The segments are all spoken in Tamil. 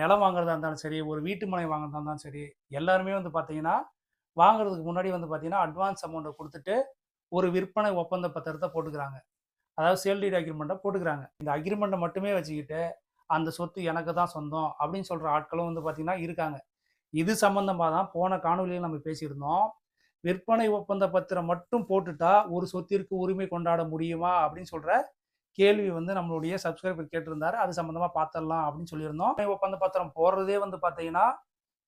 நிலம் வாங்குறதா இருந்தாலும் சரி ஒரு வீட்டு மனை வாங்குறதா இருந்தாலும் சரி எல்லாருமே வந்து பார்த்தீங்கன்னா வாங்குறதுக்கு முன்னாடி வந்து பார்த்தீங்கன்னா அட்வான்ஸ் அமௌண்ட்டை கொடுத்துட்டு ஒரு விற்பனை ஒப்பந்த பத்திரத்தை போட்டுக்கிறாங்க. அதாவது சேல் டீட் அக்ரிமெண்ட்டை போட்டுக்கிறாங்க. இந்த அக்ரிமெண்ட்டை மட்டுமே வச்சுக்கிட்டு அந்த சொத்து எனக்கு தான் சொந்தம் அப்படின்னு சொல்கிற ஆட்களும் வந்து பார்த்திங்கன்னா இருக்காங்க. இது சம்மந்தமாக தான் போன காணொலியில் நம்ம பேசியிருந்தோம். விற்பனை ஒப்பந்த பத்திரம் மட்டும் போட்டுட்டா ஒரு சொத்திற்கு உரிமை கொண்டாட முடியுமா அப்படின்னு சொல்கிற கேள்வி வந்து நம்மளுடைய சப்ஸ்கிரைபர் கேட்டிருந்தாரு. அது சம்மந்தமாக பார்த்துடலாம் அப்படின்னு சொல்லியிருந்தோம். ஒப்பந்த பத்திரம் போடுறதே வந்து பார்த்தீங்கன்னா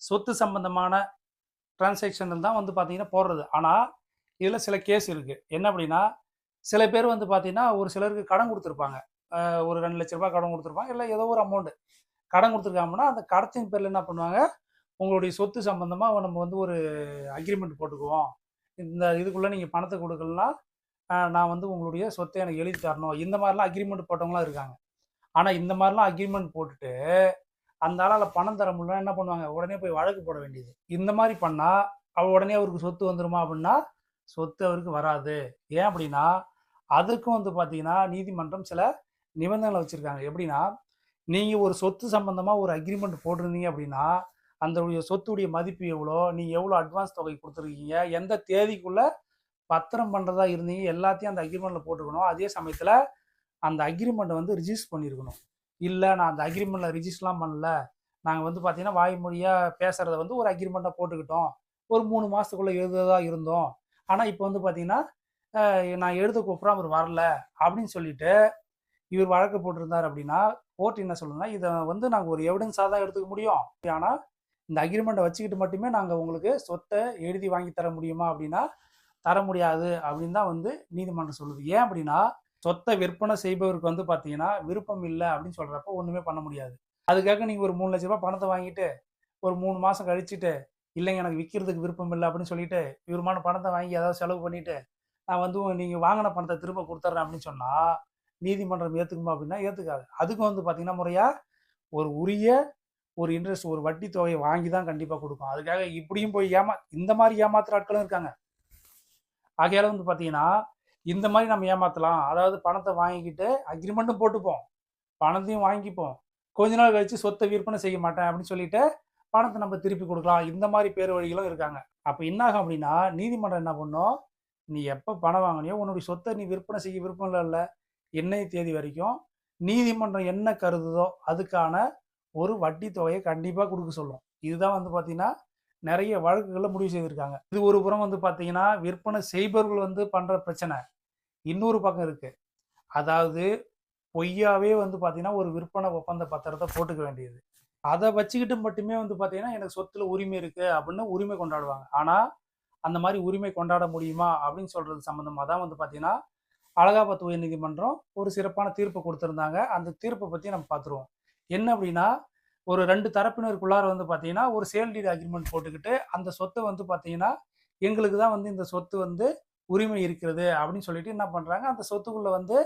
சொத்து சம்பந்தமான டிரான்சாக்ஷன்கள் தான் வந்து பார்த்தீங்கன்னா போடுறது. ஆனால் இதில் சில கேஸ் இருக்குது என்ன அப்படின்னா சில பேர் வந்து பார்த்தீங்கன்னா ஒரு சிலருக்கு கடன் கொடுத்துருப்பாங்க. ஒரு ரெண்டு லட்ச ரூபாய் கடன் கொடுத்துருப்பாங்க. இல்லை ஏதோ ஒரு அமௌண்ட்டு கடன் கொடுத்துருக்காங்கன்னா அந்த கடத்தின் பேரில் என்ன பண்ணுவாங்க? உங்களுடைய சொத்து சம்பந்தமாக நம்ம வந்து ஒரு அக்ரிமெண்ட் போட்டுக்குவோம். இந்த இதுக்குள்ளே நீங்கள் பணத்தை கொடுக்கலாம் நான் வந்து உங்களுடைய சொத்தை எனக்கு எழுதி தரணும். இந்த மாதிரிலாம் அக்ரிமெண்ட் போட்டவங்களாம் இருக்காங்க. ஆனால் இந்த மாதிரிலாம் அக்ரிமெண்ட் போட்டுட்டு அந்த ஆளால் பணம் தர முடியல என்ன பண்ணுவாங்க? உடனே போய் வழக்கு போட வேண்டியது. இந்த மாதிரி பண்ணால் அவள் உடனே அவருக்கு சொத்து வந்துருமா அப்படின்னா சொத்து அவருக்கு வராது. ஏன் அப்படின்னா அதுக்கும் வந்து பார்த்தீங்கன்னா நீதிமன்றம் சில நிபந்தனைகளை வச்சுருக்காங்க. எப்படின்னா நீங்கள் ஒரு சொத்து சம்மந்தமாக ஒரு அக்ரிமெண்ட் போட்டிருந்தீங்க அப்படின்னா அந்த சொத்துடைய மதிப்பு எவ்வளோ நீங்கள் எவ்வளோ அட்வான்ஸ் தொகை கொடுத்துருக்கீங்க எந்த தேதிக்குள்ளே பத்திரம் பண்ணுறதா இருந்தீங்க எல்லாத்தையும் அந்த அக்ரிமெண்ட்டில் போட்டுக்கணும். அதே சமயத்தில் அந்த அக்ரிமெண்ட்டை வந்து ரிஜிஸ்டர் பண்ணியிருக்கணும் இல்லை நான் அந்த அக்ரிமெண்ட்டில் ரிஜிஸ்டர்லாம் பண்ணல. நாங்கள் வந்து பார்த்தீங்கன்னா வாய்மொழியாக பேசுகிறத வந்து ஒரு அக்ரிமெண்ட்டை போட்டுக்கிட்டோம். ஒரு மூணு மாதத்துக்குள்ளே எழுதுறதா இருந்தோம். ஆனால் இப்போ வந்து பார்த்தீங்கன்னா நான் எழுத கூப்பிட்றோம் அவர் வரல அப்படின்னு சொல்லிட்டு இவர் வழக்கு போட்டிருந்தார் அப்படின்னா கோர்ட் என்ன சொல்லுன்னா இதை வந்து நாங்கள் ஒரு எவிடன்ஸாக தான் எடுத்துக்க முடியும். ஆனால் இந்த அக்ரிமெண்ட்டை வச்சுக்கிட்டு மட்டுமே நாங்கள் உங்களுக்கு சொத்தை எழுதி வாங்கி தர முடியுமா அப்படின்னா தர முடியாது அப்படின்னு தான் வந்து நீதிமன்றம் சொல்லுது. ஏன் அப்படின்னா சொத்தை விற்பனை செய்பவருக்கு வந்து பார்த்தீங்கன்னா விருப்பம் இல்லை அப்படின்னு சொல்கிறப்ப ஒன்றுமே பண்ண முடியாது. அதுக்காக நீங்கள் ஒரு மூணு லட்ச ரூபாய் பணத்தை வாங்கிட்டு ஒரு மூணு மாதம் கழிச்சுட்டு இல்லைங்க எனக்கு விற்கிறதுக்கு விருப்பம் இல்லை அப்படின்னு சொல்லிட்டு இவருமான பணத்தை வாங்கி ஏதாவது செலவு பண்ணிட்டு நான் வந்து நீங்கள் வாங்கின பணத்தை திரும்ப கொடுத்துட்றேன் அப்படின்னு சொன்னால் நீதிமன்றம் ஏற்றுக்குமா அப்படின்னா ஏற்றுக்காது அதுக்கும் வந்து பார்த்தீங்கன்னா முறையாக ஒரு உரிய ஒரு இன்ட்ரெஸ்ட் ஒரு வட்டி தொகையை வாங்கி தான் கண்டிப்பாக கொடுக்கும். அதுக்காக இப்படியும் போய் ஏமா இந்த மாதிரி ஏமாத்துற ஆட்களும் இருக்காங்க. ஆகையால வந்து பார்த்தீங்கன்னா இந்த மாதிரி நம்ம ஏமாத்தலாம். அதாவது பணத்தை வாங்கிக்கிட்டு அக்ரிமெண்ட்டும் போட்டுப்போம். பணத்தையும் வாங்கிப்போம். கொஞ்ச நாள் கழிச்சு சொத்தை விற்பனை செய்ய மாட்டேன் அப்படின்னு சொல்லிட்டு பணத்தை நம்ம திருப்பி கொடுக்கலாம். இந்த மாதிரி பேர் வழிகளும் இருக்காங்க. அப்போ என்னாகும் அப்படின்னா நீதிமன்றம் என்ன பண்ணும்? நீ எப்போ பணம் வாங்கினியோ உன்னுடைய சொத்தை நீ விற்பனை செய்ய விருப்பம் இல்லை. என்னை தேதி வரைக்கும் நீதிமன்றம் என்ன கருதுதோ அதுக்கான ஒரு வட்டி தொகையை கண்டிப்பாக கொடுக்க சொல்லும். இதுதான் வந்து பார்த்தீங்கன்னா நிறைய வழக்குகளை முடிவு செய்திருக்காங்க. இது ஒரு புறம் வந்து பார்த்தீங்கன்னா விற்பனை செய்பவர்கள் வந்து பண்ணுற பிரச்சனை. இன்னொரு பக்கம் இருக்குது அதாவது பொய்யாவே வந்து பார்த்தீங்கன்னா ஒரு விற்பனை ஒப்பந்த பத்திரத்தை போட்டுக்க வேண்டியது. அதை வச்சுக்கிட்டு மட்டுமே வந்து பார்த்தீங்கன்னா எனக்கு சொத்துல உரிமை இருக்குது அப்படின்னு உரிமை கொண்டாடுவாங்க. ஆனால் அந்த மாதிரி உரிமை கொண்டாட முடியுமா அப்படின்னு சொல்கிறது சம்மந்தமாக தான் வந்து பார்த்தீங்கன்னா அலகாபாத் உயர்நீதிமன்றம் ஒரு சிறப்பான தீர்ப்பு கொடுத்துருந்தாங்க. அந்த தீர்ப்பை பற்றி நம்ம பார்த்துருவோம் என்ன அப்படின்னா ஒரு ரெண்டு தரப்பினருக்குள்ளார வந்து பார்த்தீங்கன்னா ஒரு சேல் டீட் அக்ரிமெண்ட் போட்டுக்கிட்டு அந்த சொத்தை வந்து பார்த்தீங்கன்னா எங்களுக்கு தான் வந்து இந்த சொத்து வந்து உரிமை இருக்கிறது அப்படின்னு சொல்லிட்டு என்ன பண்ணுறாங்க அந்த சொத்துக்குள்ளே வந்து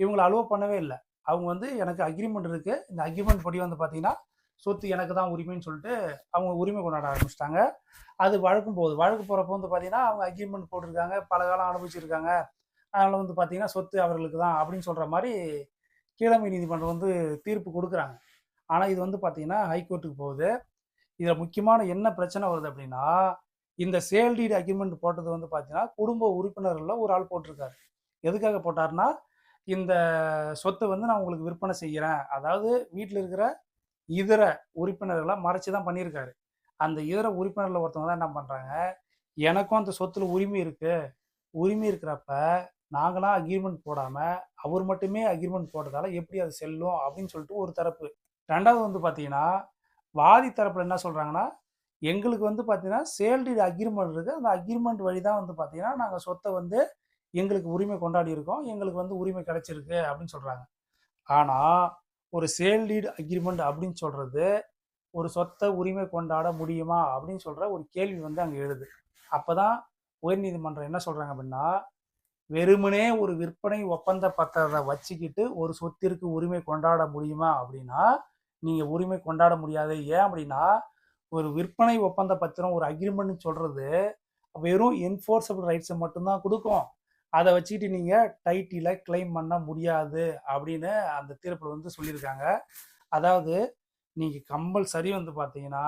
இவங்களை அலோவ் பண்ணவே இல்லை. அவங்க வந்து எனக்கு அக்ரிமெண்ட் இருக்குது இந்த அக்ரிமெண்ட் படி வந்து பார்த்தீங்கன்னா சொத்து எனக்கு தான் உரிமைன்னு சொல்லிட்டு அவங்க உரிமை கொண்டாட ஆரம்பிச்சிட்டாங்க. அது வழக்கும் போகுது. வழக்கு போகிறப்போ வந்து பார்த்தீங்கன்னா அவங்க அக்ரிமெண்ட் போட்டிருக்காங்க. பல காலம் அனுபவிச்சிருக்காங்க. அதனால் வந்து பார்த்தீங்கன்னா சொத்து அவர்களுக்கு தான் அப்படின்னு சொல்கிற மாதிரி கீழமை நீதிமன்றம் வந்து தீர்ப்பு கொடுக்குறாங்க. ஆனால் இது வந்து பார்த்தீங்கன்னா ஹைகோர்ட்டுக்கு போகுது. இதில் முக்கியமான என்ன பிரச்சனை வருது அப்படின்னா இந்த சேல் டீடு அக்ரிமெண்ட் போட்டது வந்து பார்த்தீங்கன்னா குடும்ப உறுப்பினர்களில் ஒரு ஆள் போட்டிருக்காரு. எதுக்காக போட்டார்னா இந்த சொத்தை வந்து நான் உங்களுக்கு விற்பனை செய்கிறேன் அதாவது வீட்டில் இருக்கிற இதர உறுப்பினர்களை மறைச்சு தான் பண்ணியிருக்காரு. அந்த இதர உறுப்பினர்களில் ஒருத்தவங்க தான் என்ன பண்ணுறாங்க எனக்கும் அந்த சொத்துல உரிமை இருக்குது உரிமை இருக்கிறப்ப நாங்களாம் அக்ரிமெண்ட் போடாமல் அவர் மட்டுமே அக்ரிமெண்ட் போட்டதால எப்படி அது செல்லும் அப்படின்னு சொல்லிட்டு ஒரு தரப்பு ரெண்டாவது வந்து பார்த்தீங்கன்னா வாதி தரப்பில் என்ன சொல்கிறாங்கன்னா எங்களுக்கு வந்து பார்த்தீங்கன்னா சேல் அக்ரிமெண்ட் இருக்குது அந்த அக்ரிமெண்ட் வழி தான் வந்து பார்த்தீங்கன்னா நாங்கள் சொத்தை வந்து எங்களுக்கு உரிமை கொண்டாடி இருக்கோம். எங்களுக்கு வந்து உரிமை கிடைச்சிருக்கு அப்படின்னு சொல்கிறாங்க ஆனால் ஒரு சேல் டீடு அக்ரிமெண்ட் அப்படின்னு சொல்கிறது ஒரு சொத்தை உரிமை கொண்டாட முடியுமா அப்படின்னு சொல்கிற ஒரு கேள்வி வந்து அங்கே எழுது. அப்போ தான் உயர்நீதிமன்றம் என்ன சொல்கிறாங்க அப்படின்னா வெறுமனே ஒரு விற்பனை ஒப்பந்த பத்திரத்தை வச்சுக்கிட்டு ஒரு சொத்திற்கு உரிமை கொண்டாட முடியுமா அப்படின்னா நீங்கள் உரிமை கொண்டாட முடியாது. ஏன் அப்படின்னா ஒரு விற்பனை ஒப்பந்த பத்திரம் ஒரு அக்ரிமெண்ட் சொல்கிறது வெறும் என்ஃபோர்ஸபிள் ரைட்ஸை மட்டும்தான் கொடுக்கும். அதை வச்சுக்கிட்டு நீங்கள் டைட்டில கிளைம் பண்ண முடியாது அப்படின்னு அந்த தீர்ப்பில் வந்து சொல்லியிருக்காங்க. அதாவது நீங்கள் கம்பல்சரி வந்து பார்த்தீங்கன்னா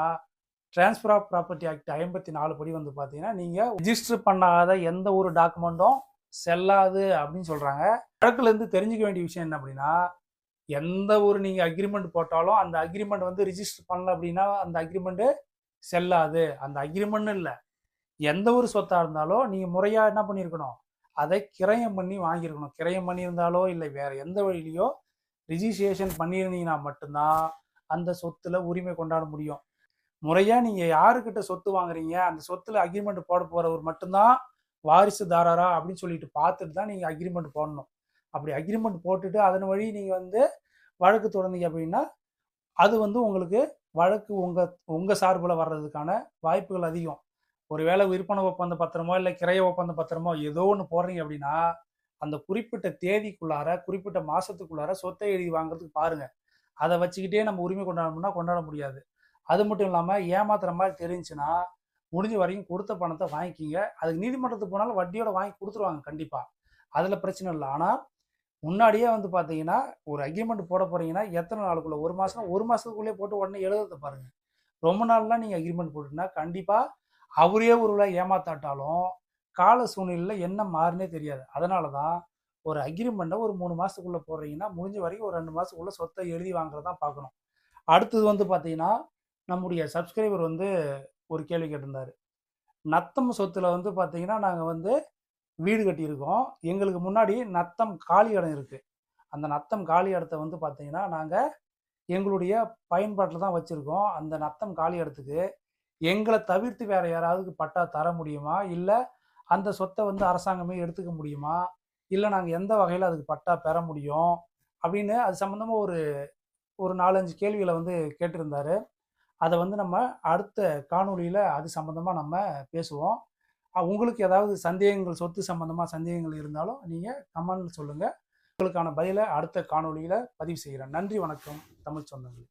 ட்ரான்ஸ்ஃபர் ஆஃப் ப்ராப்பர்ட்டி ஆக்ட் ஐம்பத்தி நாலு படி வந்து பார்த்தீங்கன்னா நீங்கள் ரிஜிஸ்டர் பண்ணாத எந்த ஒரு டாக்குமெண்ட்டும் செல்லாது அப்படின்னு சொல்கிறாங்க வழக்குலேருந்து தெரிஞ்சுக்க வேண்டிய விஷயம் என்ன அப்படின்னா எந்த ஒரு நீங்கள் அக்ரிமெண்ட் போட்டாலும் அந்த அக்ரிமெண்ட் வந்து ரிஜிஸ்டர் பண்ணல அப்படின்னா அந்த அக்ரிமெண்ட்டு செல்லாது. அந்த அக்ரிமெண்ட்னு இல்லை. எந்த ஒரு சொத்தாக இருந்தாலும் நீங்கள் முறையாக என்ன பண்ணியிருக்கணும் அதை கிரயம் பண்ணி வாங்கியிருக்கணும் கிரயம் பண்ணியிருந்தாலோ இல்லை வேறு எந்த வழியிலையோ ரிஜிஸ்ட்ரேஷன் பண்ணியிருந்தீங்கன்னா மட்டும்தான் அந்த சொத்தில் உரிமை கொண்டாட முடியும். முறையாக நீங்கள் யாருக்கிட்ட சொத்து வாங்குறீங்க? அந்த சொத்தில் அக்ரிமெண்ட் போட போகிறவர் மட்டும்தான் வாரிசுதாரரா அப்படின்னு சொல்லிட்டு பார்த்துட்டு தான் நீங்கள் அக்ரிமெண்ட் போடணும். அப்படி அக்ரிமெண்ட் போட்டுட்டு அதன் வழி நீங்கள் வந்து வழக்கு தொடர்ந்தீங்க அப்படின்னா அது வந்து உங்களுக்கு வழக்கு உங்கள் உங்கள் சார்பில் வர்றதுக்கான வாய்ப்புகள் அதிகம். ஒருவேளை விற்பனை ஒப்பந்த பத்திரமோ இல்லை கிரைய ஒப்பந்த பத்திரமோ ஏதோ ஒன்று போடுறீங்க அப்படின்னா அந்த குறிப்பிட்ட தேதிக்குள்ளார குறிப்பிட்ட மாதத்துக்குள்ளார சொத்தை எழுதி வாங்குறதுக்கு பாருங்கள் அதை வச்சுக்கிட்டே நம்ம உரிமை கொண்டாடணும்னா கொண்டாட முடியாது. அது மட்டும் இல்லாமல் ஏமாத்துற மாதிரி தெரிஞ்சுன்னா முடிஞ்ச வரைக்கும் கொடுத்த பணத்தை வாங்கிக்கிங்க. அதுக்கு நீதிமன்றத்துக்கு போனாலும் வட்டியோட வாங்கி கொடுத்துருவாங்க கண்டிப்பாக அதில் பிரச்சனை இல்லை. ஆனால் முன்னாடியே வந்து பார்த்தீங்கன்னா ஒரு அக்ரிமெண்ட் போட போகிறீங்கன்னா எத்தனை நாளுக்குள்ளே? ஒரு மாதம் ஒரு மாதத்துக்குள்ளே போட்டு உடனே எழுதுறத பாருங்கள் ரொம்ப நாள்லாம் நீங்கள் அக்ரிமெண்ட் போட்டுனா கண்டிப்பாக அவரே ஒரு ஏமாத்தாட்டாலும் கால சூழ்நிலையில் என்ன மாறுனே தெரியாது. அதனால தான் ஒரு அக்ரிமெண்ட்டை ஒரு மூணு மாதத்துக்குள்ளே போடுறீங்கன்னா முடிஞ்ச வரைக்கும் ஒரு ரெண்டு மாதத்துக்குள்ளே சொத்தை எழுதி வாங்குறதான் பார்க்கணும். அடுத்தது வந்து பார்த்தீங்கன்னா நம்முடைய சப்ஸ்கிரைபர் வந்து ஒரு கேள்வி கேட்டிருந்தாரு. நத்தம் சொத்துல வந்து பார்த்தீங்கன்னா நாங்கள் வந்து வீடு கட்டியிருக்கோம். எங்களுக்கு முன்னாடி நத்தம் காலி இடம் இருக்குது அந்த நத்தம் காலி இடத்த வந்து பார்த்தீங்கன்னா நாங்கள் எங்களுடைய பயன்பாட்டில் தான் வச்சுருக்கோம். அந்த நத்தம் காலி இடத்துக்கு எங்களை தவிர்த்து வேற யாராவது பட்டா தர முடியுமா? இல்லை அந்த சொத்தை வந்து அரசாங்கமே எடுத்துக்க முடியுமா? இல்லை நாங்கள் எந்த வகையில் அதுக்கு பட்டா பெற முடியும்? அப்படின்னு அது சம்மந்தமாக ஒரு ஒரு நாலஞ்சு கேள்விகளை வந்து கேட்டிருந்தாரு. அதை வந்து நம்ம அடுத்த காணொளியில் அது சம்மந்தமாக நம்ம பேசுவோம். உங்களுக்கு ஏதாவது சந்தேகங்கள் சொத்து சம்மந்தமாக சந்தேகங்கள் இருந்தாலும் நீங்கள் கமெண்ட் சொல்லுங்கள் உங்களுக்கான பதிலை அடுத்த காணொளியில் பதிவு செய்கிறேன். நன்றி வணக்கம். தமிழ் சொந்தங்கள்.